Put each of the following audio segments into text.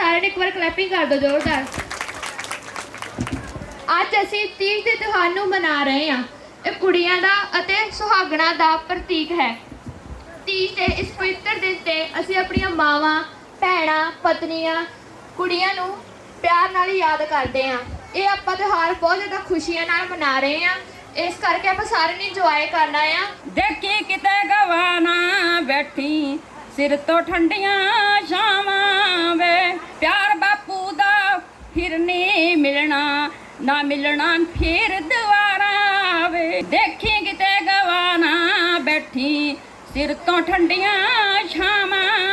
ਸਾਰਿਆਂ ਨੇ ਇੱਕ ਵਾਰ ਕਲੈਪਿੰਗ ਕਰ ਦਿਓ, ਜ਼ੋਰਦਾਰ। ਅੱਜ ਅਸੀਂ ਤੀਜ ਦੇ ਤਿਉਹਾਰ ਨੂੰ ਮਨਾ ਰਹੇ ਹਾਂ। ਇਹ ਕੁੜੀਆਂ ਦਾ ਅਤੇ ਸੁਹਾਗਣਾ ਦਾ ਪ੍ਰਤੀਕ ਹੈ। ਤੀਜ ਦੇ ਇਸ ਪਵਿੱਤਰ ਦਿਨ ਤੇ ਅਸੀਂ ਆਪਣੀਆਂ ਮਾਵਾਂ, ਭੈਣਾਂ, ਪਤਨੀਆਂ, ਕੁੜੀਆਂ ਨੂੰ ਪਿਆਰ ਨਾਲ ਯਾਦ ਕਰਦੇ ਹਾਂ। ਇਹ ਆਪਾਂ ਤਿਉਹਾਰ ਬਹੁਤ ਜ਼ਿਆਦਾ ਖੁਸ਼ੀਆਂ ਨਾਲ ਮਨਾ ਰਹੇ ਹਾਂ। ਇਸ ਕਰਕੇ ਆਪਾਂ ਸਾਰਿਆਂ ਨੇ ਇੰਜੋਏ ਕਰਨਾ ਆ। ਦੇਖੀ ਕਿਤੇ ਗਵਾਨਾ ਬੈਠੀ, ਸਿਰ ਤੋਂ ਠੰਡੀਆਂ ਛਾਵਾਂ। ਨਾ ਮਿਲਣਾ ਫਿਰ ਦੁਆਰਾ ਵੇ ਦੇਖੀ ਕਿਤੇ ਗਵਾਨਾ ਬੈਠੀ। ਸਿਰ ਤੋਂ ਠੰਡੀਆਂ ਛਾਵਾਂ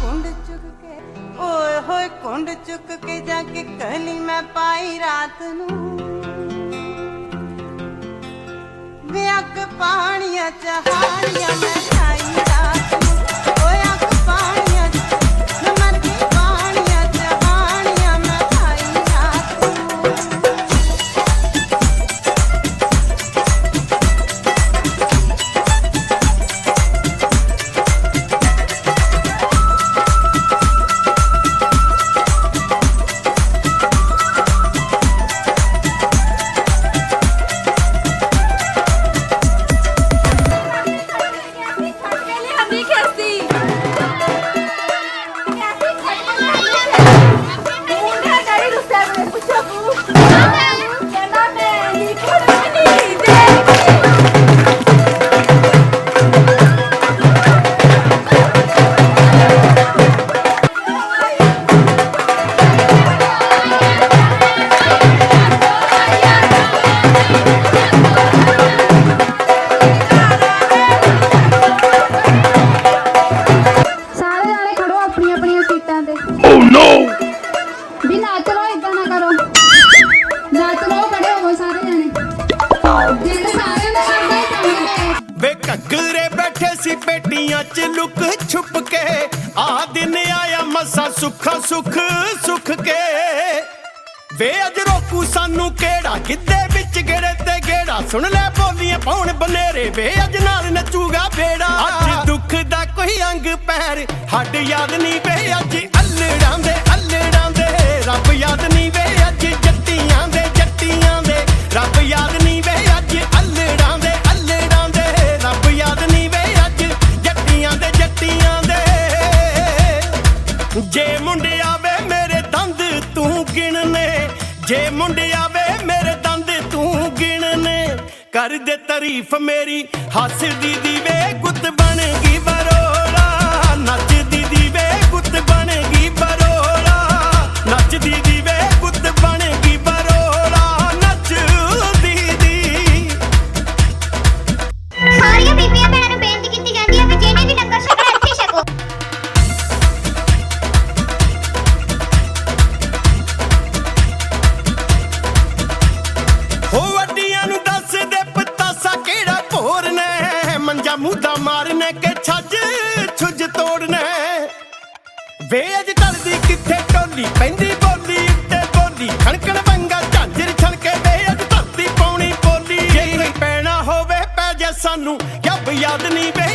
ਕੁੰਡ ਚੁੱਕ ਕੇ, ਓਏ ਹੋਏ ਕੁੰਡ ਚੁੱਕ ਕੇ ਜਾ ਕੇ ਕਲੀ ਮੈਂ ਪਾਈ ਰਾਤ ਨੂੰ। ਵੇ ਆਇਆ ਸੁੱਖ ਸੁੱਖ, ਸੁਖ ਕੇ। ਵੇ ਅਜ ਰੋਕੂ ਸਾਨੂੰ ਕਿਹੜਾ? ਗਿੱਧੇ ਵਿੱਚ ਗੇੜੇ ਤੇ ਗੇੜਾ? ਸੁਣ ਲੈ ਬੋਲੀਆਂ ਪਾਉਣ ਬਨੇਰੇ। ਵੇ ਅਜ ਨਾਲ ਨੱਚੂਗਾ ਬੇੜਾ। ਅੱਜ ਦੁੱਖ ਦਾ ਕੋਈ ਅੰਗ ਪੈਰ। ਹੱਡ ਯਾਦ ਨਹੀਂ ਵੇ, ਅੱਜ ਅਲੜਾਂ ਦੇ ਅਲੜਾਂ ਦੇ। ਰੱਬ ਯਾਦ ਜੇ ਮੁੰਡਿਆ ਵੇ ਮੇਰੇ ਦੰਦ ਤੂੰ ਗਿਣਨੇ, ਕਰ ਦੇ ਤਾਰੀਫ ਮੇਰੀ ਹੱਸਦੀ ਦੀ ਵੇ ਗੁੱਤ ਬਣ ਗਈ। ਵੇ ਅਜ ਢਲਦੀ ਕਿੱਥੇ ਟੋਲੀ? ਪੈਂਦੀ ਬੋਲੀ ਉੱਤੇ ਬੋਲੀ। ਖਣਕਣ ਵੰਗਾ ਝਾਂਜਰ ਛਣਕੇ ਵੇ ਅਜ ਧਰਤੀ ਪਾਉਣੀ ਬੋਲੀ। ਜੇ ਕੋਈ ਪੈਣਾ ਹੋਵੇ ਪੈ ਜਾ ਸਾਨੂੰ। ਯੱਬ ਯਾਦ ਨਹੀਂ ਵੇ